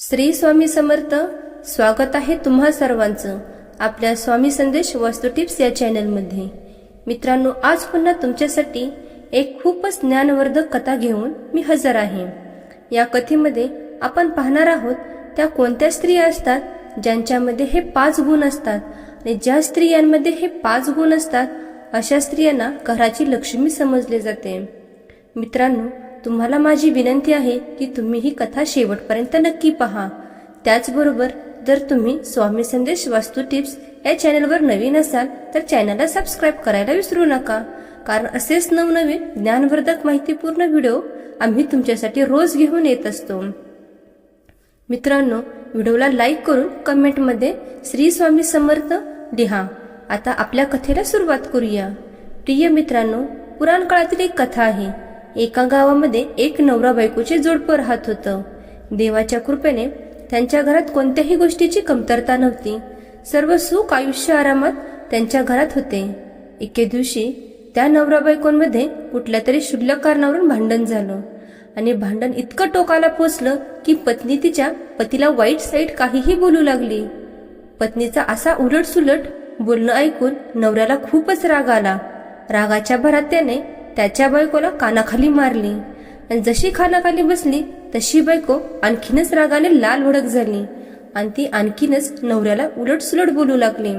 श्री स्वामी समर्थ स्वागत आहे तुम्हा सर्वांचं आपल्या स्वामी संदेश वास्तू टिप्स या चॅनलमध्ये. मित्रांनो आज पुन्हा तुमच्यासाठी एक खूपच ज्ञानवर्धक कथा घेऊन मी हजर आहे. या कथेमध्ये आपण पाहणार आहोत त्या कोणत्या स्त्रिया असतात ज्यांच्यामध्ये हे पाच गुण असतात आणि ज्या स्त्रियांमध्ये हे पाच गुण असतात अशा स्त्रियांना घराची लक्ष्मी समजले जाते. मित्रांनो तुम्हाला माझी विनंती आहे की तुम्ही ही कथा शेवटपर्यंत नक्की पहा. त्याचबरोबर जर तुम्ही स्वामी संदेश वास्तू टिप्स या चॅनलवर नवीन असाल तर चॅनलला सबस्क्राईब करायला विसरू नका. कारण असेच नवनवीन ज्ञानवर्धक माहितीपूर्ण व्हिडिओ आम्ही तुमच्यासाठी रोज घेऊन येत असतो. मित्रांनो व्हिडिओला लाईक करून कमेंटमध्ये श्री स्वामी समर्थ लिहा. आता आपल्या कथेला सुरुवात करूया. प्रिय मित्रांनो पुराण काळातील एक कथा आहे. एका गावामध्ये एक नवरा बायकोचे जोडपं राहत होतं. देवाच्या कृपेने त्यांच्या घरात कोणत्याही गोष्टीची कमतरता नव्हती. सर्व सुख आयुष्य आरामात त्यांच्या घरात होते. एके दिवशी त्या नवरा बायकोंमध्ये कुठल्या तरी क्षुल्लक कारणावरून भांडण झालं. आणि भांडण इतकं टोकाला पोचलं की पत्नी तिच्या पतीला वाईट साईट काहीही बोलू लागली. पत्नीचा असा उलट सुलट बोलणं ऐकून नवऱ्याला खूपच राग आला. रागाच्या भरात त्याने त्याच्या बायकोला कानाखाली मारली. आणि जशी खानाखाली बसली तशी बायको आणखीनच रागाने लाल भडक झाली. आणि ती आणखीनच नवऱ्याला उलट सुलट बोलू लागली.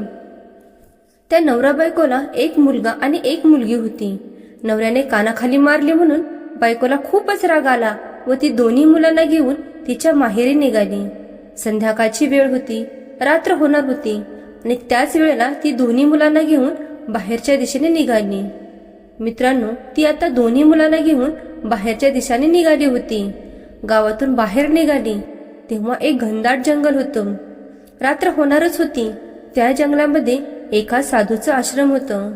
त्या नवरा बायकोला एक मुलगा आणि एक मुलगी होती. नवऱ्याने कानाखाली मारली म्हणून बायकोला खूपच राग आला व ती दोन्ही मुलांना घेऊन तिच्या माहेरी निघाली. संध्याकाळची वेळ होती रात्र होणार होती आणि त्याच वेळेला ती दोन्ही मुलांना घेऊन बाहेरच्या दिशेने निघाली. मित्रांनो ती आता दोन्ही मुलांना घेऊन बाहेरच्या दिशाने निघाली होती. गावातून बाहेर निघाली तेव्हा एक घनदाट जंगल होतं. रात्र होणारच होती. त्या जंगलामध्ये एका साधूचं आश्रम होतं.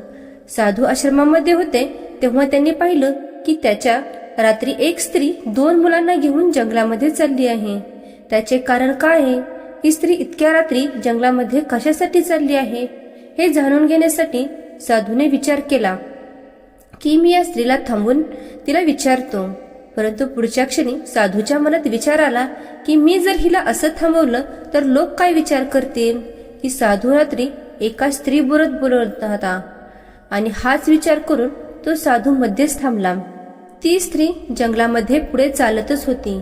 साधू आश्रमामध्ये होते तेव्हा त्यांनी पाहिलं की त्याच्या रात्री एक स्त्री दोन मुलांना घेऊन जंगलामध्ये चालली आहे. त्याचे कारण काय आहे? ही स्त्री इतक्या रात्री जंगलामध्ये कशासाठी चालली आहे? हे जाणून घेण्यासाठी साधूने विचार केला. की मी या स्त्रीला थांबून तिला विचारतो. परंतु पुढच्या क्षणी साधूच्या मनात विचार आला की मी जर हिला असं थांबवलं तर लोक काय विचार करतील? की साधू रात्री एका स्त्री बोलत बोलत होता आणि हाच विचार करून तो साधू मध्येच थांबला. ती स्त्री जंगलामध्ये पुढे चालतच होती.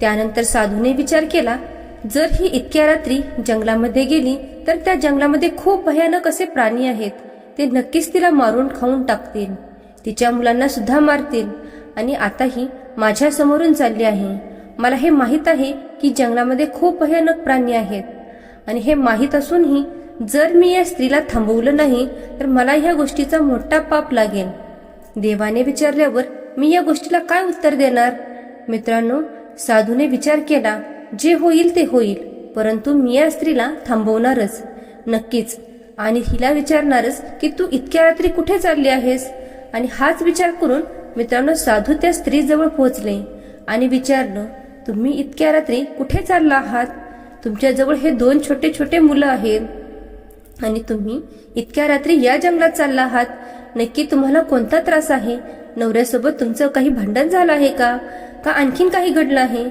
त्यानंतर साधूने विचार केला जर ही इतक्या रात्री जंगलामध्ये गेली तर त्या जंगलामध्ये खूप भयानक असे प्राणी आहेत. ते नक्कीच तिला मारून खाऊन टाकतील. तिच्या मुलांना सुद्धा मारतील. आणि आता ही माझ्या समोरून चालली आहे. मला हे माहीत आहे की जंगलामध्ये खूप भयानक प्राणी आहेत. आणि हे माहीत असूनही जर मी या स्त्रीला थांबवलं नाही तर मला ह्या गोष्टीचा मोठा पाप लागेल. देवाने विचारल्यावर मी या गोष्टीला काय उत्तर देणार? मित्रांनो साधूने विचार केला जे होईल ते होईल परंतु मी या स्त्रीला थांबवणारच. नक्कीच. आणि हिला विचारणारच की तू इतक्या रात्री कुठे चालली आहेस? आणि हाच विचार करून मित्रांनो साधू त्या स्त्रीजवळ पोहोचले. आणि विचारलं तुम्ही इतक्या रात्री कुठे चालला आहात? तुमच्याजवळ हे दोन छोटे छोटे मुलं आहेत. आणि तुम्ही इतक्या रात्री या जंगलात चालला आहात? नक्की तुम्हाला कोणता त्रास आहे? नवऱ्यासोबत तुमचं काही भांडण झालं आहे का? का आणखीन काही घडलं आहे?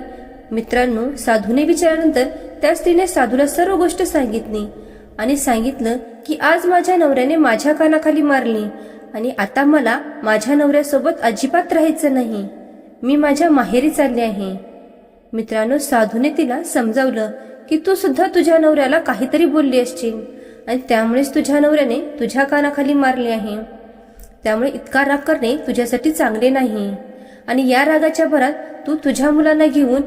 मित्रांनो साधूने विचारल्यानंतर त्या स्त्रीने साधूला सर्व गोष्ट सांगितली. आणि सांगितलं की आज माझ्या नवऱ्याने माझ्या कानाखाली मारली. आणि आता मला माझ्या नवऱ्यासोबत अजिबात राहायचं नाही. मी माझ्या माहेरी चालले आहे. मित्रांनो साधूने तिला समजावलं की तू सुद्धा तुझ्या नवऱ्याला काहीतरी बोलली असशील आणि त्यामुळेच तुझ्या नवऱ्याने तुझ्या कानाखाली मारले आहे. त्यामुळे इतका राग करणे तुझ्यासाठी चांगले नाही. आणि या रागाच्या भरात तू तुझ्या मुलांना घेऊन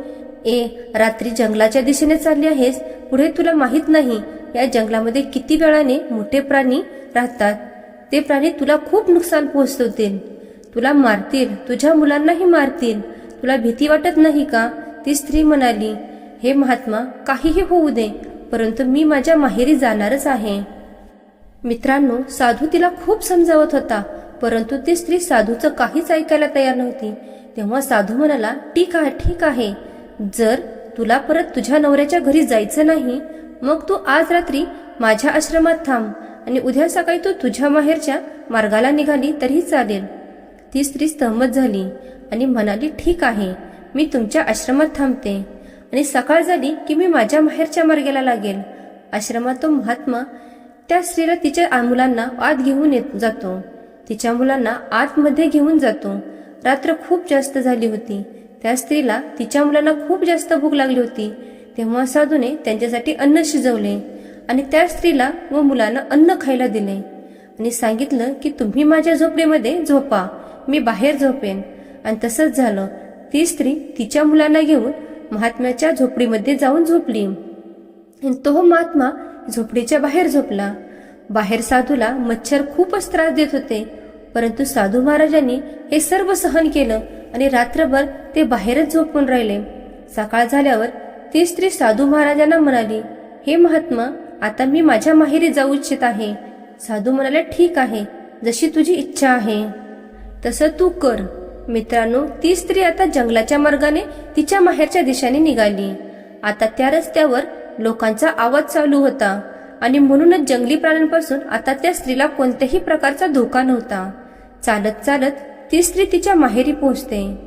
ए रात्री जंगलाच्या दिशेने चालली आहेस पुढे तुला माहीत नाही या जंगलामध्ये किती वेळाने मोठे प्राणी राहतात. ते प्राणी तुला खूप नुकसान पोहोचवतील. तुला मारतील तुझ्या मुलांनाही मारतील. तुला भीती वाटत नाही का? ती स्त्री म्हणाली हे महात्मा काहीही होऊ दे परंतु मी माझ्या माहेरी जाणारच आहे. मित्रांनो साधू तिला खूप समजावत होता परंतु ती स्त्री साधूचं काहीच ऐकायला तयार नव्हती. तेव्हा साधू म्हणाला ठीक आहे ठीक आहे. जर तुला परत तुझ्या नवऱ्याच्या घरी जायचं नाही मग तू आज रात्री माझ्या आश्रमात थांब. आणि उद्या सकाळी तू तुझ्या माहेरच्या मार्गाला निघाली तरी चालेल. ती स्त्री सहमत झाली आणि म्हणाली ठीक आहे मी तुमच्या आश्रमात थांबते. आणि सकाळ झाली की मी माझ्या माहेरच्या मार्गाला लागेल. आश्रमात तो महात्मा त्या स्त्रीला तिच्या मुलांना आत घेऊन येत जातो. तिच्या मुलांना आतमध्ये घेऊन जातो. रात्र खूप जास्त झाली होती. त्या स्त्रीला तिच्या मुलांना खूप जास्त भूक लागली होती. तेव्हा साधूने त्यांच्यासाठी अन्न शिजवले. आणि त्या स्त्रीला व मुलांना अन्न खायला दिले. आणि सांगितलं की तुम्ही माझ्या झोपडीमध्ये झोपा मी बाहेर झोपेन. आणि तसंच झालं. ती स्त्री तिच्या मुलांना घेऊन महात्म्याच्या झोपडीमध्ये जाऊन झोपली. आणि तो महात्मा झोपडीच्या बाहेर झोपला. बाहेर साधूला मच्छर खूपच त्रास देत होते. परंतु साधू महाराजांनी हे सर्व सहन केलं आणि रात्रभर ते बाहेरच झोपून राहिले. सकाळ झाल्यावर ती स्त्री साधू महाराजांना म्हणाली हे महात्मा आता मी माझ्या माहेरी जाऊ इच्छित आहे. साधू म्हणाले ठीक आहे. जशी तुझी इच्छा आहे. तसं तू कर. मित्रांनो ती स्त्री आता जंगलाच्या मार्गाने तिच्या माहेरच्या दिशेने निघाली. आता त्या रस्त्यावर लोकांचा आवाज चालू होता आणि म्हणूनच जंगली प्राण्यांपासून आता त्या स्त्रीला कोणत्याही प्रकारचा धोका नव्हता. चालत चालत ती स्त्री तिच्या माहेरी पोहोचते.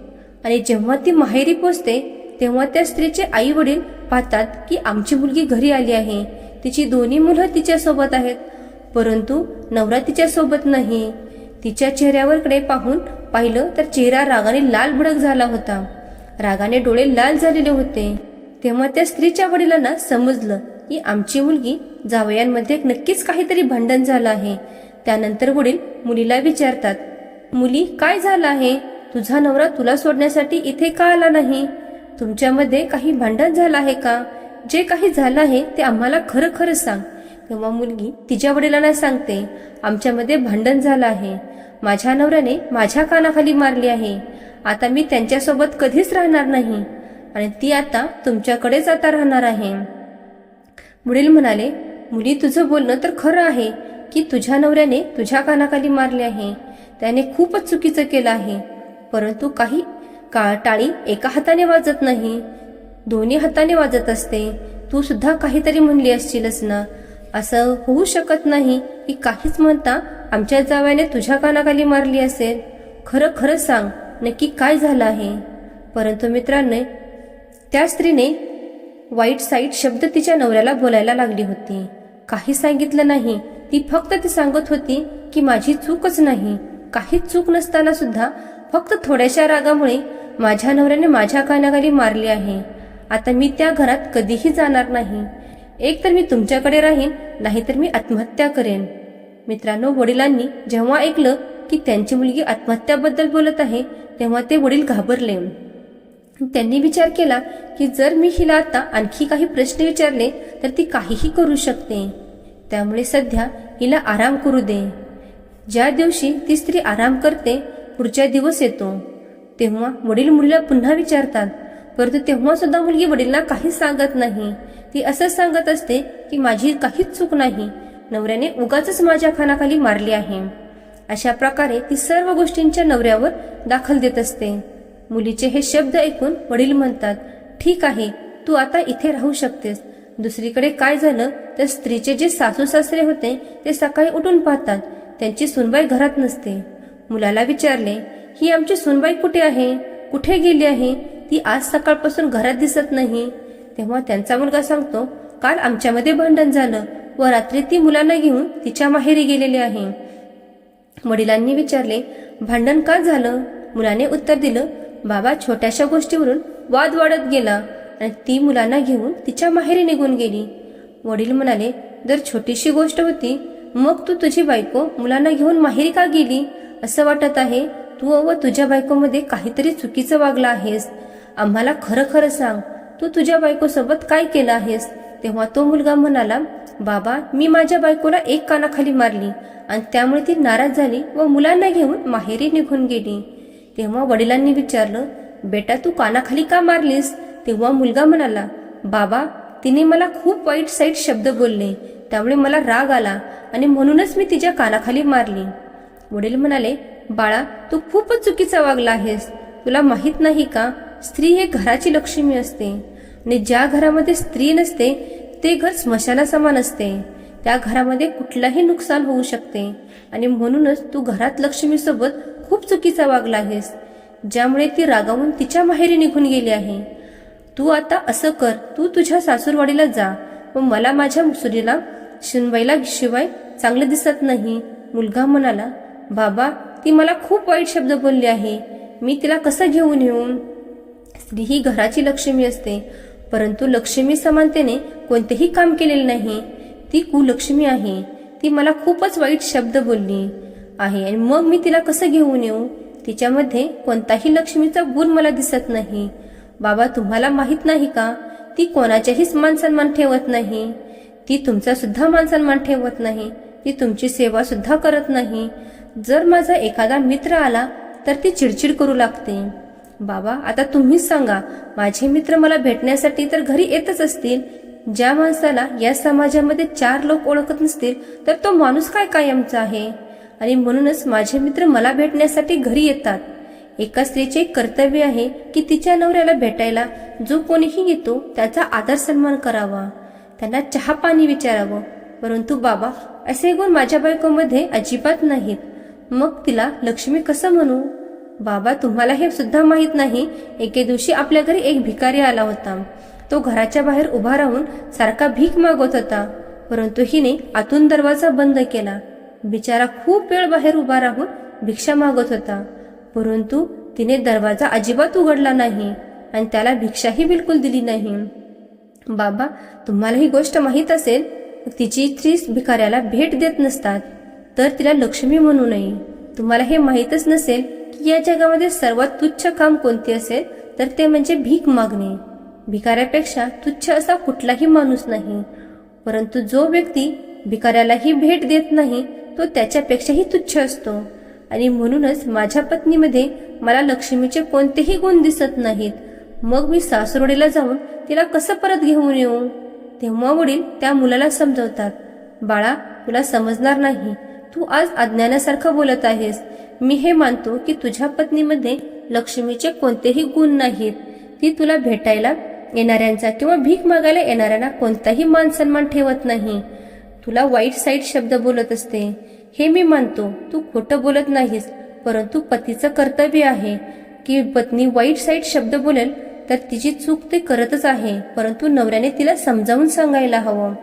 आणि जेव्हा ती माहेरी पोहोचते तेव्हा त्या स्त्रीचे आई वडील पाहतात की आमची मुलगी घरी आली आहे. तिची दोन्ही मुलं तिच्यासोबत आहेत. परंतु नवरा तिच्यासोबत नाही. तिच्या चेहऱ्यावरकडे पाहून पाहिलं तर चेहरा रागाने लाल भडक झाला होता. रागाने डोळे लाल झालेले होते. तेव्हा त्या स्त्रीच्या वडिलांना समजलं की आमची मुलगी जावयांमध्ये नक्कीच काहीतरी भांडण झालं आहे. त्यानंतर वडील मुलीला विचारतात मुली काय झालं आहे? तुझा नवरा तुला सोडण्यासाठी इथे का आला नाही? तुमच्यामध्ये काही भांडण झालं आहे का? जे काही झालं आहे ते आम्हाला खरं खरं सांग. तेव्हा मुलगी तिच्या वडिलांना सांगते आमच्यामध्ये भांडण झालं आहे. माझ्या नवऱ्याने माझ्या कानाखाली मारली आहे. आता मी त्यांच्यासोबत कधीच राहणार नाही. आणि ती आता तुमच्याकडेच आता राहणार आहे. वडील म्हणाले मुली तुझं बोलणं तर खरं आहे की तुझ्या नवऱ्याने तुझ्या कानाखाली मारले आहे. त्याने खूपच चुकीचं केलं आहे. परंतु काही काळ टाळी एका हाताने वाजत नाही. दोन्ही हाताने वाजत असते. तू सुद्धा काहीतरी म्हणली असशीलच ना. असं होऊ शकत नाही की काहीच म्हणता आमच्या जाव्याने तुझ्या कानाखाली मारली असेल. खरं खरं सांग नक्की काय झालं आहे? परंतु मित्रांनो त्या स्त्रीने वाईट साईट शब्द तिच्या नवऱ्याला बोलायला लागली होती. काही सांगितलं नाही. ती फक्त ती सांगत होती की माझी चूकच नाही. काहीच चूक नसताना सुद्धा फक्त थोड्याशा रागामुळे माझ्या नवऱ्याने माझ्या कानाखाली मारली आहे. आता मी त्या घरात कधीही जाणार नाही. एक तर मी तुमच्याकडे राहीन नाहीतर मी आत्महत्या करेन. मित्रांनो वडिलांनी जेव्हा ऐकलं की त्यांची मुलगी आत्महत्याबद्दल बोलत आहे तेव्हा ते वडील घाबरले. त्यांनी विचार केला की जर मी हिला आता आणखी काही प्रश्न विचारले तर ती काहीही करू शकते. त्यामुळे सध्या हिला आराम करू दे. ज्या दिवशी ती स्त्री आराम करते पुढच्या दिवस येतो. तेव्हा वडील मुलीला पुन्हा विचारतात परंतु तेव्हा सुद्धा मुलगी वडिलांना काहीच सांगत नाही. ती असंच सांगत असते की माझी काहीच चूक नाही. नवऱ्याने उगाच माझ्या खानाखाली मारली आहे. अशा प्रकारे ती सर्व गोष्टींच्या नवऱ्यावर दाखल देत असते. मुलीचे हे शब्द ऐकून वडील म्हणतात ठीक आहे तू आता इथे राहू शकतेस. दुसरीकडे काय झालं तर स्त्रीचे जे सासू सासरे होते ते सकाळी उठून पाहतात. त्यांची सुनबाई घरात नसते. मुलाला विचारले ही आमची सुनबाई कुठे आहे? कुठे गेली आहे? ती आज सकाळपासून घरात दिसत नाही. तेव्हा त्यांचा मुलगा सांगतो काल आमच्यामध्ये भांडण झालं. व रात्री ती मुलांना घेऊन तिच्या माहेरी गेलेली आहे. वडिलांनी विचारले भांडण का झालं? मुलाने उत्तर दिलं बाबा छोट्याशा गोष्टीवरून वाद वाढत गेला आणि ती मुलांना घेऊन तिच्या माहेरी निघून गेली. वडील म्हणाले जर छोटीशी गोष्ट होती. मग तू तुझी बायको मुलांना घेऊन माहेरी का गेली? असं वाटत आहे. तू व तुझ्या बायकोमध्ये काहीतरी चुकीचं वागलं आहेस. आम्हाला खरं खरं सांग तू तुझ्या बायकोसोबत काय केलं आहेस? तेव्हा तो मुलगा म्हणाला बाबा मी माझ्या बायकोला एक कानाखाली मारली आणि त्यामुळे ती नाराज झाली व मुलांना घेऊन माहेरी निघून गेली. तेव्हा वडिलांनी विचारलं बेटा तू कानाखाली का मारलीस? तेव्हा मुलगा म्हणाला बाबा तिने मला खूप वाईट साईट शब्द बोलले त्यामुळे मला राग आला आणि म्हणूनच मी तिच्या कानाखाली मारली. वडील म्हणाले बाळा तू खूपच चुकीचा वागला आहेस. तुला माहीत नाही का? स्त्री हे घराची लक्ष्मी असते. आणि ज्या घरामध्ये स्त्री नसते ते घर स्मशाना समान असते. त्या घरामध्ये कुठलंही नुकसान होऊ शकते. आणि म्हणूनच तू घरात लक्ष्मीसोबत खूप चुकीचा वागला आहेस ज्यामुळे ती रागावून तिच्या माहेरी निघून गेली आहे. तू आता असं कर तू तुझ्या सासूरवाडीला जा. व मला माझ्या सुरीला शिनबाईला शिवाय चांगलं दिसत नाही. मुलगा म्हणाला बाबा ती मला खूप वाईट शब्द बोलली आहे. मी तिला कसं घेऊन येऊन स्त्री ही घराची लक्ष्मी असते. परंतु लक्ष्मी समानतेने कोणतेही काम केलेले नाही. ती कुलक्ष्मी आहे. ती मला खूपच वाईट शब्द बोलली आहे आणि मग मी तिला कसं घेऊन येऊ? तिच्यामध्ये कोणताही लक्ष्मीचा गुण मला दिसत नाही. बाबा तुम्हाला माहीत नाही का? ती कोणाच्याहीच मान सन्मान ठेवत नाही. ती तुमचा सुद्धा मान सन्मान ठेवत नाही. ती तुमची सेवा सुद्धा करत नाही. जर माझा एखादा मित्र आला तर ती चिडचिड करू लागते. बाबा आता तुम्हीच सांगा माझे मित्र मला भेटण्यासाठी तर घरी येतच असतील. ज्या माणसाला या समाजामध्ये चार लोक ओळखत नसतील तर तो माणूस काय कायमचा आहे? आणि म्हणूनच माझे मित्र मला भेटण्यासाठी घरी येतात. एका स्त्रीचे एक कर्तव्य आहे की तिच्या नवऱ्याला भेटायला. जो कोणीही येतो त्याचा आदर सन्मान करावा. त्यांना चहा पाणी विचारावं. परंतु बाबा असे गुण माझ्या बायकोमध्ये अजिबात नाहीत. मग तिला लक्ष्मी कसं म्हणू? बाबा तुम्हाला हे सुद्धा माहीत नाही. एके दिवशी आपल्या घरी एक भिकारी आला होता. तो घराच्या बाहेर उभा राहून सारखा भीक मागत होता. परंतु हिने आतून दरवाजा बंद केला. बिचारा खूप वेळ बाहेर उभा राहून भिक्षा मागत होता. परंतु तिने दरवाजा अजिबात उघडला नाही आणि त्याला भिक्षाही बिलकुल दिली नाही. बाबा तुम्हाला ही गोष्ट माहीत असेल तिची स्त्री भिकाऱ्याला भेट देत नसतात. तर तिला लक्ष्मी म्हणू नये. तुम्हाला हे माहीतच नसेल की या जगामध्ये सर्वात तुच्छ काम कोणते असेल तर ते म्हणजे भीक मागणे. भिकाऱ्यापेक्षा तुच्छ असा कुठलाही माणूस नाही. परंतु जो व्यक्ती भिकाऱ्यालाही भेट देत नाही तो त्याच्यापेक्षाही तुच्छ असतो. आणि म्हणूनच माझ्या पत्नीमध्ये मला लक्ष्मीचे कोणतेही गुण दिसत नाहीत. मग मी सासरोडीला जाऊन तिला कसं परत घेऊन येऊ? तेव्हा वडील त्या मुलाला समजवतात. बाळा तुला समजणार नाही. तू आज अज्ञानासारखं बोलत आहेस. मी हे मानतो की तुझ्या पत्नीमध्ये लक्ष्मीचे कोणतेही गुण नाहीत. ती तुला भेटायला येणाऱ्यांचा किंवा भीक मागायला येणाऱ्यांना कोणताही मान सन्मान ठेवत नाही. तुला वाईट साईट शब्द बोलत असते. हे मी मानतो. तू खोटं बोलत नाहीस परंतु पतीचं कर्तव्य आहे. की पत्नी वाईट साईट शब्द बोलेल तर तिची चूक ते करतच आहे परंतु नवऱ्याने तिला समजावून सांगायला हवं.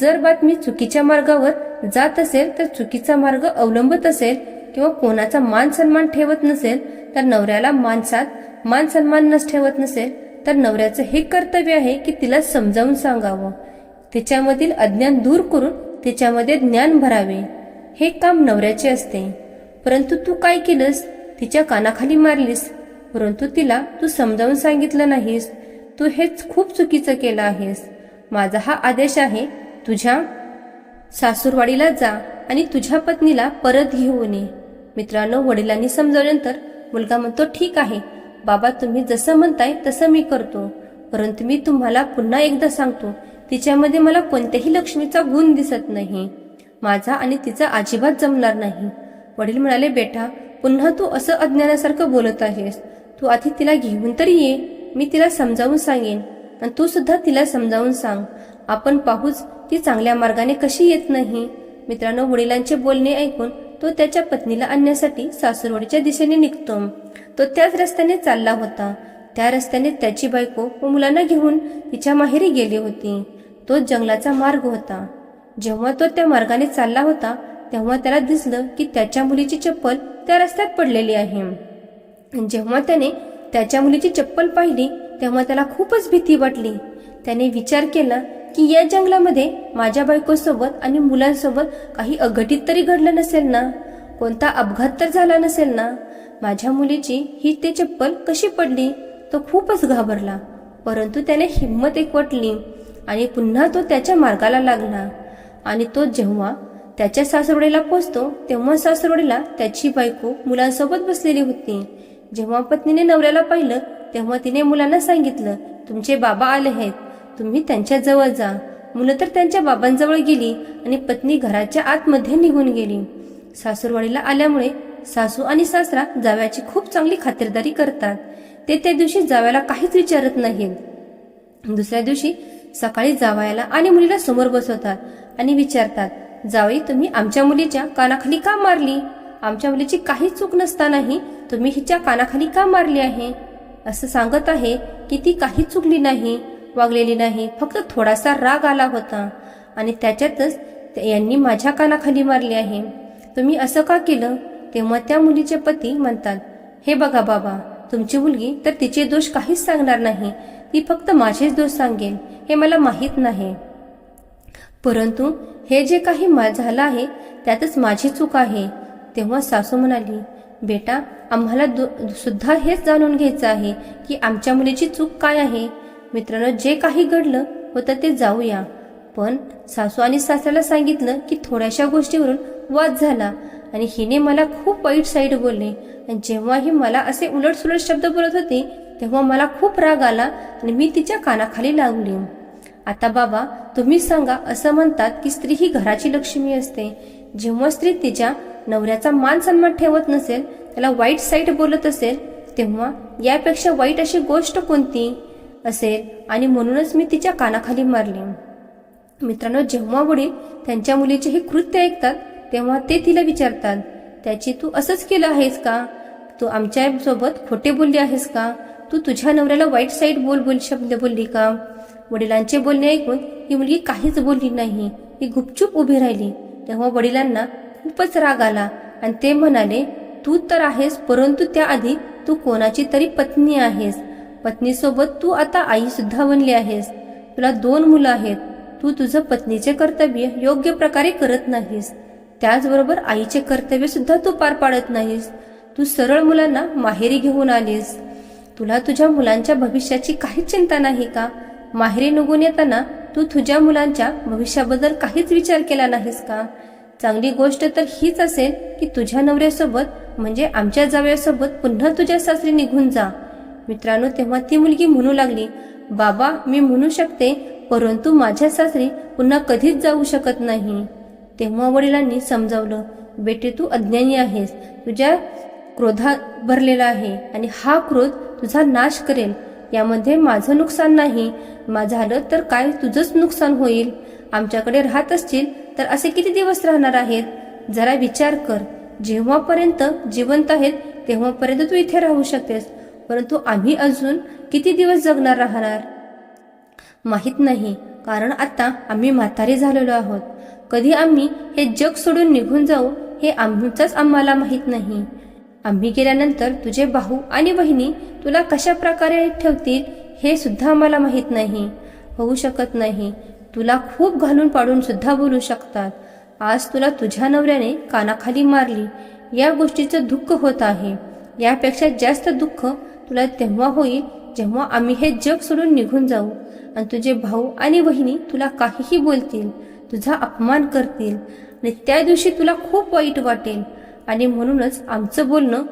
जर बातमी चुकीच्या मार्गावर जात असेल तर चुकीचा मार्ग अवलंबत असेल किंवा कोणाचा मान सन्मान ठेवत नसेल तर नवऱ्याला माणसात मान सन्मान नस ठेवत नसेल तर नवऱ्याचं हे कर्तव्य आहे की तिला समजावून सांगावं. तिच्यामधील अज्ञान दूर करून तिच्यामध्ये ज्ञान भरावे. हे काम नवऱ्याचे असते. परंतु तू काय केलंस? तिच्या कानाखाली मारलीस. परंतु तिला तू समजावून सांगितलं नाहीस. तू हेच खूप चुकीचं केलं आहेस. माझा हा आदेश आहे तुझ्या सासूरवाडीला जा आणि तुझ्या पत्नीला परत घेऊन ये. मित्रांनो वडिलांनी समजावल्यानंतर मुलगा म्हणतो ठीक आहे बाबा तुम्ही जसं म्हणताय तसं मी करतो. परंतु मी तुम्हाला पुन्हा एकदा सांगतो तिच्यामध्ये मला कोणत्याही लक्ष्मीचा गुण दिसत नाही. माझा आणि तिचा अजिबात जमणार नाही. वडील म्हणाले बेटा पुन्हा तू असं अज्ञानासारखं बोलत आहेस. तू आधी तिला घेऊन तरी ये. मी तिला समजावून सांगेन. आणि तू सुद्धा तिला समजावून सांग. आपण पाहूच ती चांगल्या मार्गाने कशी येत नाही. मित्रांनो वडिलांचे बोलणे ऐकून तो त्याच्या पत्नीला आणण्यासाठी सासूरवाडीच्या दिशेने निघतो. तो त्याच रस्त्याने चालला होता. त्या रस्त्याने त्याची बायको व मुलांना घेऊन तिच्या माहेरी गेली होती. तो जंगलाचा मार्ग होता. जेव्हा तो त्या मार्गाने चालला होता तेव्हा त्याला दिसलं की त्याच्या मुलीची चप्पल त्या रस्त्यात पडलेली आहे. जेव्हा त्याने त्याच्या मुलीची चप्पल पाहिली तेव्हा त्याला खूपच भीती वाटली. त्याने विचार केला की या जंगलामध्ये माझ्या बायकोसोबत आणि मुलांसोबत काही अघटित तरी घडलं नसेल ना? कोणता अपघात तर झाला नसेल ना? माझ्या मुलीची ही ते चप्पल कशी पडली? तो खूपच घाबरला. परंतु त्याने हिंमत एकवटली आणि पुन्हा तो त्याच्या मार्गाला लागला. आणि तो जेव्हा त्याच्या सासरवडीला पोचतो तेव्हा सासरवडीला त्याची बायको मुलांसोबत बसलेली होती. जेव्हा पत्नीने नवऱ्याला पाहिलं तेव्हा तिने मुलांना सांगितलं तुमचे बाबा आले आहेत. तुम्ही त्यांच्याजवळ जा. मुलं तर त्यांच्या बाबांजवळ गेली आणि पत्नी घराच्या आतमध्ये निघून गेली. सासूरवाडीला आल्यामुळे सासू आणि सासरा जाव्याची खूप चांगली खात्रीदारी करतात. ते त्या दिवशी जाव्याला काहीच विचारत नाहीत. दुसऱ्या दिवशी सकाळी जावायला आणि मुलीला समोर बसवतात आणि विचारतात जावई तुम्ही आमच्या मुलीच्या कानाखाली का मारली? आमच्या मुलीची काही चूक नसतानाही तुम्ही हिच्या कानाखाली का मारली आहे? असं सांगत आहे की ती काही चुकली नाही. वागलेली नाही. फक्त थोडासा राग आला होता. आणि त्याच्यातच यांनी माझ्या कानाखाली मारली आहे. तुम्ही असं का केलं? तेव्हा त्या मुलीचे पती म्हणतात हे बघा बाबा तुमची मुलगी तर तिचे दोष काहीच सांगणार नाही. ती फक्त माझेच दोष सांगेल. हे मला माहीत नाही. परंतु हे जे काही मा झालं आहे त्यातच माझी चूक आहे. तेव्हा सासू म्हणाली बेटा आम्हाला दु- सुद्धा हेच जाणून घ्यायचं आहे की आमच्या मुलीची चूक काय आहे? मित्रांनो जे काही घडलं होतं ते जाऊया. पण सासू आणि सासऱ्याला सांगितलं की थोड्याशा गोष्टीवरून वाद झाला आणि हिने मला खूप वाईट साईड बोलले. आणि जेव्हाही मला असे उलटसुलट शब्द बोलत होते तेव्हा मला खूप राग आला आणि मी तिच्या कानाखाली लागली. आता बाबा तुम्ही सांगा असं म्हणतात की स्त्री ही घराची लक्ष्मी असते. जेव्हा स्त्री तिच्या नवऱ्याचा मान सन्मान ठेवत नसेल त्याला वाईट साईट बोलत असेल तेव्हा यापेक्षा वाईट अशी गोष्ट कोणती? असेल आणि म्हणूनच मी तिच्या कानाखाली मारले. मित्रांनो जेव्हा वडील त्यांच्या मुलीचे हे कृत्य ऐकतात तेव्हा ते तिला विचारतात त्याची तू असंच केलं आहेस का? तू आमच्यासोबत खोटे बोलली आहेस का? तू तुझ्या नवऱ्याला वाईट साईड बोल बोल शब्द बोलली का? वडिलांचे बोलणे ऐकून ही मुलगी काहीच बोलली नाही. ती गुपचूप उभी राहिली. तेव्हा वडिलांना खूपच राग आला आणि ते म्हणाले तू तर आहेस परंतु त्याआधी तू कोणाची तरी पत्नी आहेस. पत्नीसोबत तू आता आई सुद्धा बनली आहेस. तुला दोन मुलं आहेत. तू तुझं पत्नीचे कर्तव्य योग्य प्रकारे करत नाहीस. त्याचबरोबर आईचे कर्तव्य सुद्धा तू पार पाडत नाहीस. तू सरळ मुलांना माहेरी घेऊन आलीस. तुला तुझ्या मुलांच्या भविष्याची काहीच चिंता नाही का? माहेरी निघून येताना तू तुझ्या मुलांच्या भविष्याबद्दल काहीच विचार केला नाहीस का? चांगली गोष्ट तर हीच असेल की तुझ्या नवऱ्यासोबत म्हणजे आमच्या जावयासोबत पुन्हा तुझ्या सासरी निघून जा. मित्रांनो तेव्हा ती मुलगी म्हणू लागली बाबा मी म्हणू शकते परंतु माझ्या सासरी पुन्हा कधीच जाऊ शकत नाही. तेव्हा वडिलांनी समजावलं बेटे तू अज्ञानी आहेस तुझ्या क्रोधात भरलेला आहे आणि हा क्रोध तुझा नाश करेल. यामध्ये माझं नुकसान नाही. मा झालं तर काय तुझंच नुकसान होईल? आमच्याकडे राहत असतील तर असे किती दिवस राहणार आहेत? जरा विचार कर. जेव्हापर्यंत जिवंत आहेत तेव्हापर्यंत तू इथे राहू शकतेस. परंतु आम्ही अजून किती दिवस जगणार राहणार? माहीत नाही कारण आता आम्ही म्हातारे झालेलो आहोत. कधी आम्ही हे जग सोडून निघून जाऊ हे आमचंच आम्हाला माहीत नाही. आम्ही गेल्यानंतर तुझे भाऊ आणि बहिणी तुला कशा प्रकारे ठेवतील हे सुद्धा आम्हाला माहीत नाही. होऊ शकत नाही. तुला खूप घालून पाडून सुद्धा बोलू शकतात. आज तुला तुझ्या नवऱ्याने कानाखाली मारली. या गोष्टीचं दुःख होत आहे. यापेक्षा जास्त दुःख तुला तेव्हा होईल जेव्हा आम्ही हे जग सोडून निघून जाऊ. आणि तुझे भाऊ आणि बहिणी तुला काहीही बोलतील तुझा अपमान करतील आणि त्या दिवशी तुला खूप वाईट वाटेल. आणि म्हणूनच आमचं बोलणं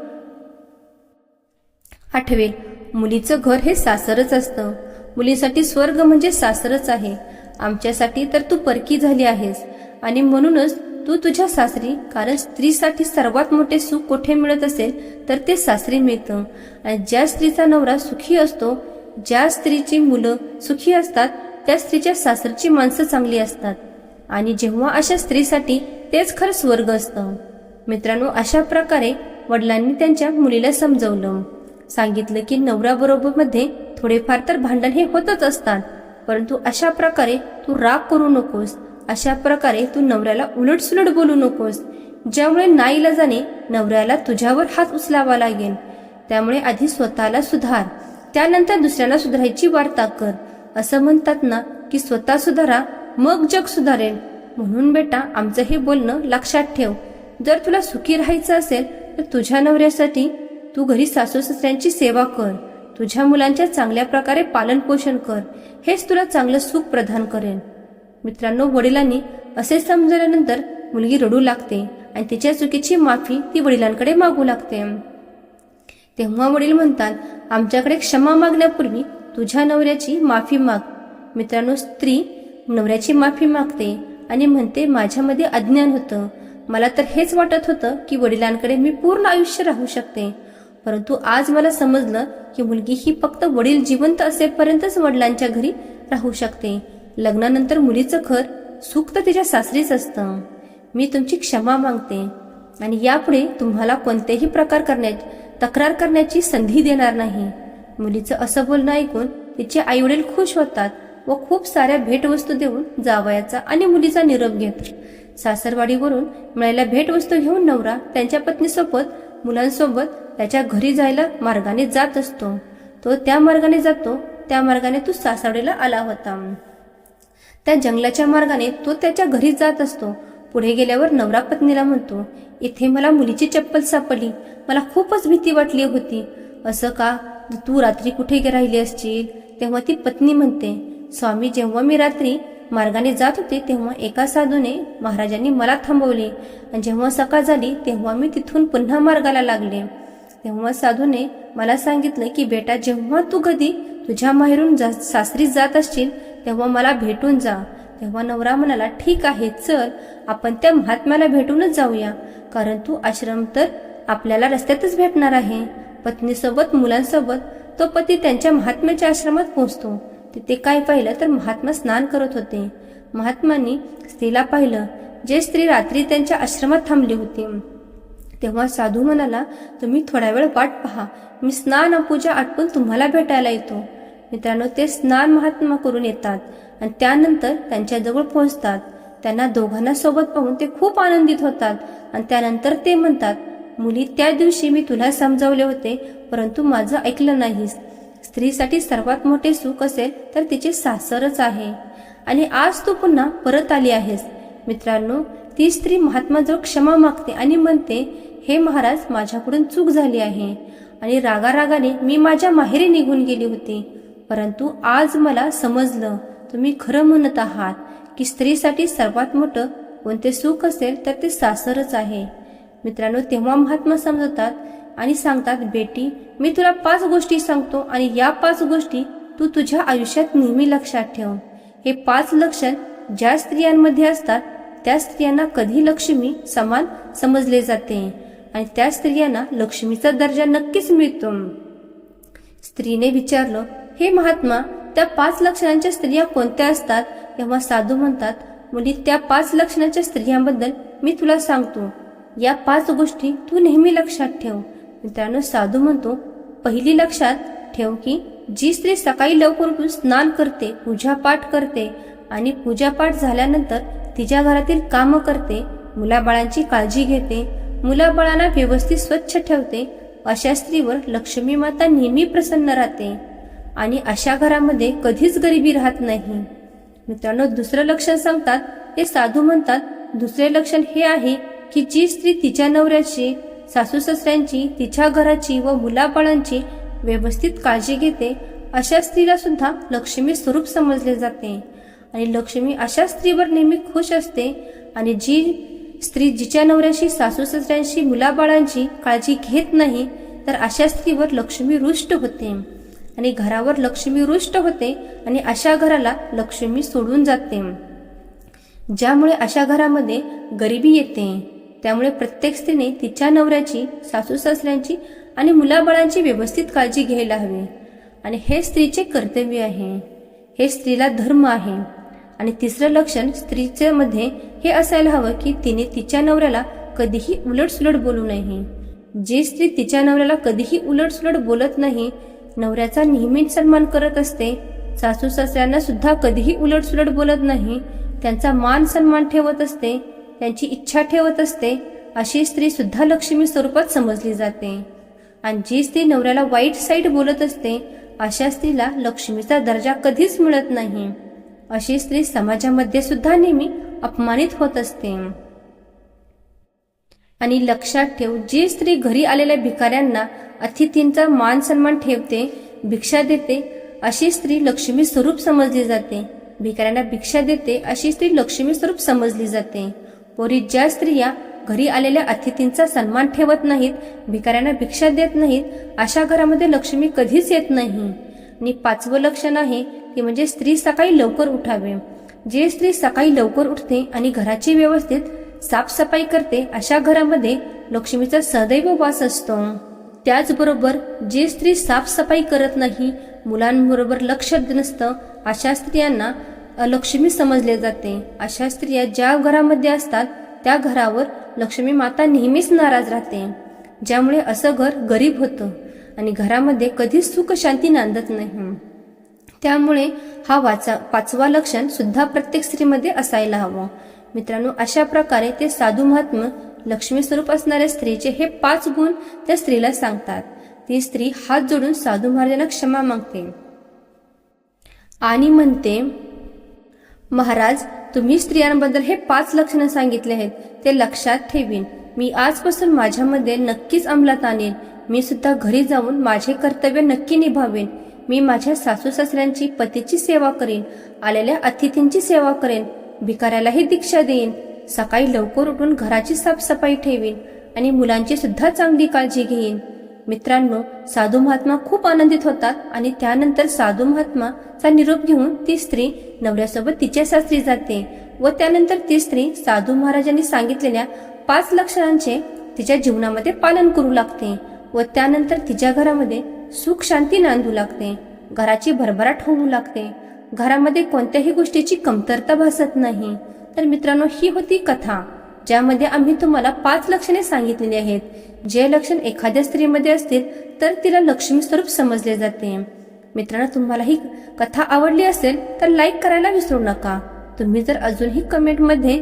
आठवेल. मुलीचं घर हे सासरच असतं. मुलीसाठी स्वर्ग म्हणजे सासरच आहे. आमच्यासाठी तर तू परकी झाली आहेस. आणि म्हणूनच तू तुझ्या सासरी कारण स्त्रीसाठी सर्वात मोठे सुख कुठे मिळत असेल तर ते सासरी मिळतं. आणि ज्या स्त्रीचा नवरा सुखी असतो ज्या स्त्रीची मुलं सुखी असतात त्या स्त्रीच्या सासरची माणसं चांगली असतात. आणि जेव्हा अशा स्त्रीसाठी तेच खरं स्वर्ग असतं. मित्रांनो अशा प्रकारे वडिलांनी त्यांच्या मुलीला समजवलं. सांगितलं की नवऱ्याबरोबरमध्ये थोडेफार तर भांडण हे होतच असतात. परंतु अशा प्रकारे तू राग करू नकोस. अशा प्रकारे तू नवऱ्याला उलटसुलट बोलू नकोस. ज्यामुळे नाईलाजाने नवऱ्याला तुझ्यावर हात उचलावा लागेल. त्यामुळे आधी स्वतःला सुधार. त्यानंतर दुसऱ्याला सुधारायची वार्ता कर. असं म्हणतात ना की स्वतः सुधारा मग जग सुधारेल. म्हणून बेटा आमचं हे बोलणं लक्षात ठेव. जर तुला सुखी राहायचं असेल तर तुझ्या नवऱ्यासाठी तू घरी सासू सासऱ्यांची सेवा कर. तुझ्या मुलांच्या चांगल्या प्रकारे पालन पोषण कर. हेच तुला चांगलं सुख प्रदान करेल. मित्रांनो वडिलांनी असे समजल्यानंतर मुलगी रडू लागते आणि तिच्या चुकीची माफी ती वडिलांकडे मागू लागते. तेव्हा वडील म्हणतात आमच्याकडे क्षमा मागण्यापूर्वी तुझ्या नवऱ्याची माफी माग. मित्रांनो स्त्री नवऱ्याची माफी मागते आणि म्हणते माझ्यामध्ये अज्ञान होतं. मला तर हेच वाटत होतं की वडिलांकडे मी पूर्ण आयुष्य राहू शकते. परंतु आज मला समजलं की मुलगी ही फक्त वडील जिवंत असेपर्यंतच वडिलांच्या घरी राहू शकते. लग्नानंतर मुलीचं घर सुख तर तिच्या सासरीच असतं. मी तुमची क्षमा मागते आणि यापुढे तुम्हाला कोणतेही प्रकार करण्या तक्रार करण्याची संधी देणार नाही. मुलीचं असं बोलणं ऐकून तिचे आईवडील खुश होतात व खूप साऱ्या भेटवस्तू देऊन जावयाचा आणि मुलीचा निरोप घेत. सासरवाडीवरून मिळालेल्या भेटवस्तू घेऊन नवरा त्यांच्या पत्नीसोबत मुलांसोबत त्याच्या घरी जायला मार्गाने जात असतो. तो त्या मार्गाने जातो त्या मार्गाने तो सासरवाडीला आला होता. त्या जंगलाच्या मार्गाने तो त्याच्या घरी जात असतो. पुढे गेल्यावर नवरा पत्नीला म्हणतो इथे मला मुलीची चप्पल सापडली. मला खूपच भीती वाटली होती. असं का? तू रात्री कुठे राहिली असशील? तेव्हा ती पत्नी म्हणते स्वामी जेव्हा मी रात्री मार्गाने जात होते तेव्हा एका साधूने महाराजांनी मला थांबवले. आणि जेव्हा सकाळ झाली तेव्हा मी तिथून पुन्हा मार्गाला लागले. तेव्हा साधूने मला सांगितलं की बेटा जेव्हा तू कधी तुझ्या माहेरून जा सासरी जात असशील तेव्हा मला भेटून जा. तेव्हा नवरा म्हणाला ठीक आहे चल. आपण त्या महात्म्याला भेटूनच जाऊया. कारण तू आश्रम तर आपल्याला रस्त्यातच भेटणार आहे. पत्नीसोबत मुलांसोबत तो पती त्यांच्या महात्म्याच्या आश्रमात पोहोचतो. तिथे काय पाहिलं तर महात्मा स्नान करत होते. महात्मांनी स्त्रीला पाहिलं. जे स्त्री रात्री त्यांच्या आश्रमात थांबली होती. तेव्हा साधू म्हणाला तुम्ही थोडा वेळ वाट पहा. मी स्नान पूजा आटपून तुम्हाला भेटायला येतो. मित्रांनो ते स्नान महात्मा करून येतात आणि त्यानंतर त्यांच्याजवळ पोहोचतात. त्यांना दोघांना सोबत पाहून ते खूप आनंदित होतात. आणि त्यानंतर ते म्हणतात मुली त्या दिवशी मी तुला समजावले होते परंतु माझं ऐकलं नाहीस. स्त्रीसाठी सर्वात मोठे सुख असेल तर तिचे सासरच आहे. आणि आज तू पुन्हा परत आली आहेस. मित्रांनो ती स्त्री महात्माजवळ क्षमा मागते आणि म्हणते हे महाराज माझ्याकडून चूक झाली आहे. आणि रागारागाने मी माझ्या माहेरी निघून गेली होती. परंतु आज मला समजलं. तुम्ही खरं म्हणत आहात की स्त्रीसाठी सर्वात मोठं कोणते सुख असेल तर ते सासरच आहे. मित्रांनो तेव्हा महात्मा समजतात आणि सांगतात बेटी मी तुला पाच गोष्टी सांगतो आणि या पाच गोष्टी तू तुझ्या आयुष्यात नेहमी लक्षात ठेव. हे पाच लक्षण ज्या स्त्रियांमध्ये असतात त्या स्त्रियांना कधी लक्ष्मी समान समजले जाते आणि त्या स्त्रियांना लक्ष्मीचा दर्जा नक्कीच मिळतो. स्त्रीने विचारलं हे महात्मा त्या पाच लक्षणांच्या स्त्रिया कोणत्या असतात? तेव्हा साधू म्हणतात मुली त्या पाच लक्षणाच्या स्त्रियांबद्दल मी तुला सांगतो. या पाच गोष्टी तू नेहमी लक्षात ठेव. मित्रांनो साधू म्हणतो पहिली लक्षात ठेव की जी स्त्री सकाळी लवकर उठून स्नान करते पूजापाठ करते आणि पूजापाठ झाल्यानंतर तिच्या घरातील कामं करते मुलाबाळांची काळजी घेते मुलाबाळांना व्यवस्थित स्वच्छ ठेवते अशा स्त्रीवर लक्ष्मी माता नेहमी प्रसन्न राहते. आणि अशा घरामध्ये कधीच गरिबी राहत नाही. मित्रांनो दुसरं लक्षण सांगतात ते साधू म्हणतात दुसरे लक्षण हे आहे की जी स्त्री तिच्या नवऱ्याची सासू सासऱ्यांची तिच्या घराची व मुलाबाळांची व्यवस्थित काळजी घेते अशा स्त्रीला सुद्धा लक्ष्मी स्वरूप समजले जाते. आणि लक्ष्मी अशा स्त्रीवर नेहमी खुश असते आणि जी स्त्री जिच्या नवऱ्याशी सासू सासऱ्यांशी मुलाबाळांची काळजी घेत नाही तर अशा स्त्रीवर लक्ष्मी रुष्ट होते. आणि घरावर लक्ष्मी रुष्ट होते आणि अशा घराला लक्ष्मी सोडून जाते. ज्यामुळे अशा घरामध्ये गरिबी येते त्यामुळे प्रत्येक स्त्रीने तिच्या नवऱ्याची सासू सासऱ्यांची आणि मुलाबाळांची व्यवस्थित काळजी घ्यायला हवी. आणि हे स्त्रीचे कर्तव्य आहे. हे स्त्रीला धर्म आहे. आणि तिसरं लक्षण स्त्रीचे मध्ये हे असायला हवं की तिने तिच्या नवऱ्याला कधीही उलटसुलट बोलू नये. जी स्त्री तिच्या नवऱ्याला कधीही उलटसुलट बोलत नाही नवऱ्याचा नेहमीच सन्मान करत असते. सासू सासऱ्यांना सुद्धा कधीही उलटसुलट बोलत नाही. त्यांचा मान सन्मान ठेवत असते. त्यांची इच्छा ठेवत असते. अशी स्त्री सुद्धा लक्ष्मी स्वरूपात समजली जाते. आणि जी स्त्री नवऱ्याला वाईट साईट बोलत असते अशा स्त्रीला लक्ष्मीचा दर्जा कधीच मिळत नाही. अशी स्त्री समाजामध्ये सुद्धा नेहमी अपमानित होत असते. आणि लक्षात ठेव जी स्त्री घरी आलेल्या भिकाऱ्यांना अतिथींचा मान सन्मान ठेवते भिक्षा देते अशी स्त्री लक्ष्मी स्वरूप समजली जाते. भिकाऱ्यांना भिक्षा देते अशी स्त्री लक्ष्मी स्वरूप समजली जाते. पोरी ज्या स्त्रिया घरी आलेल्या अतिथींचा सन्मान ठेवत नाहीत भिकाऱ्यांना भिक्षा देत नाहीत अशा घरामध्ये लक्ष्मी कधीच येत नाही. आणि पाचवं लक्षण आहे ते म्हणजे स्त्री सकाळी लवकर उठावे. जे स्त्री सकाळी लवकर उठते आणि घराची व्यवस्थित साफसफाई करते अशा घरामध्ये लक्ष्मीचा सदैव वास असतो. त्याचबरोबर जे स्त्री साफसफाई करत नाही मुलांबरोबर लक्ष नसतं अशा स्त्रियांना लक्ष्मी समजले जाते. अशा स्त्रिया ज्या घरामध्ये असतात त्या घरावर लक्ष्मी माता नेहमीच नाराज राहते. ज्यामुळे असं घर गरीब होतं आणि घरामध्ये कधीच सुख शांती नांदत नाही. त्यामुळे हा वाचा पाचवा लक्षण सुद्धा प्रत्येक स्त्रीमध्ये असायला हवं. मित्रांनो अशा प्रकारे ते साधू महात्म लक्ष्मी स्वरूप असणाऱ्या स्त्रीचे हे पाच गुण त्या स्त्रीला सांगतात. ती स्त्री हात जोडून साधू महाराजांना क्षमा मागते. आणि म्हणते महाराज तुम्ही स्त्रियांबद्दल हे पाच लक्षणं सांगितले आहेत. ते लक्षात ठेवीन. मी आजपासून माझ्यामध्ये नक्कीच अंमलात आणेन. मी सुद्धा घरी जाऊन माझे कर्तव्य नक्की निभावेन. मी माझ्या सासू सासऱ्यांची पतीची सेवा करेन. आलेल्या अतिथींची सेवा करेन. भिकाऱ्यालाही दीक्षा देईन. सकाळी लवकर उठून घराची साफसफाई ठेवीन आणि मुलांची सुद्धा चांगली काळजी घेईन. मित्रांनो साधू महात्मा खूप आनंदित होतात आणि त्यानंतर साधू महात्माचा निरोप घेऊन ती स्त्री नवऱ्यासोबत तिच्या सासरी जाते व त्यानंतर ती स्त्री साधू महाराजांनी सांगितलेल्या पाच लक्षणांचे तिच्या जीवनामध्ये पालन करू लागते व त्यानंतर तिच्या घरामध्ये सुख शांती नांदू लागते. घराची भरभराट होऊ लागते. घरामध्ये कोणत्याही गोष्टीची कमतरता भासत नाही. तर मित्रांनो ही होती कथा ज्यामध्ये आम्ही तुम्हाला पाच लक्षणे सांगितलेली आहेत. जे लक्षण एखाद्या स्त्रीमध्ये असतील तर तिला लक्ष्मी स्वरूप समजले जाते. मित्रांनो तुम्हाला ही कथा आवडली असेल तर लाईक करायला विसरू नका. तुम्ही जर अजूनही कमेंटमध्ये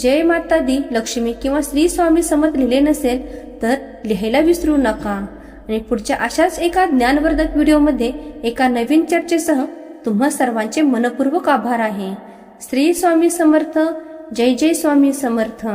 जय माता दी लक्ष्मी किंवा श्री स्वामी समत लिहिले नसेल तर लिहायला विसरू नका. आणि पुढच्या अशाच एका ज्ञानवर्धक व्हिडिओमध्ये एका नवीन चर्चेसह तुम्हा सर्वांचे मनपूर्वक आभार आहे. श्री स्वामी समर्थ. जय जय स्वामी समर्थ.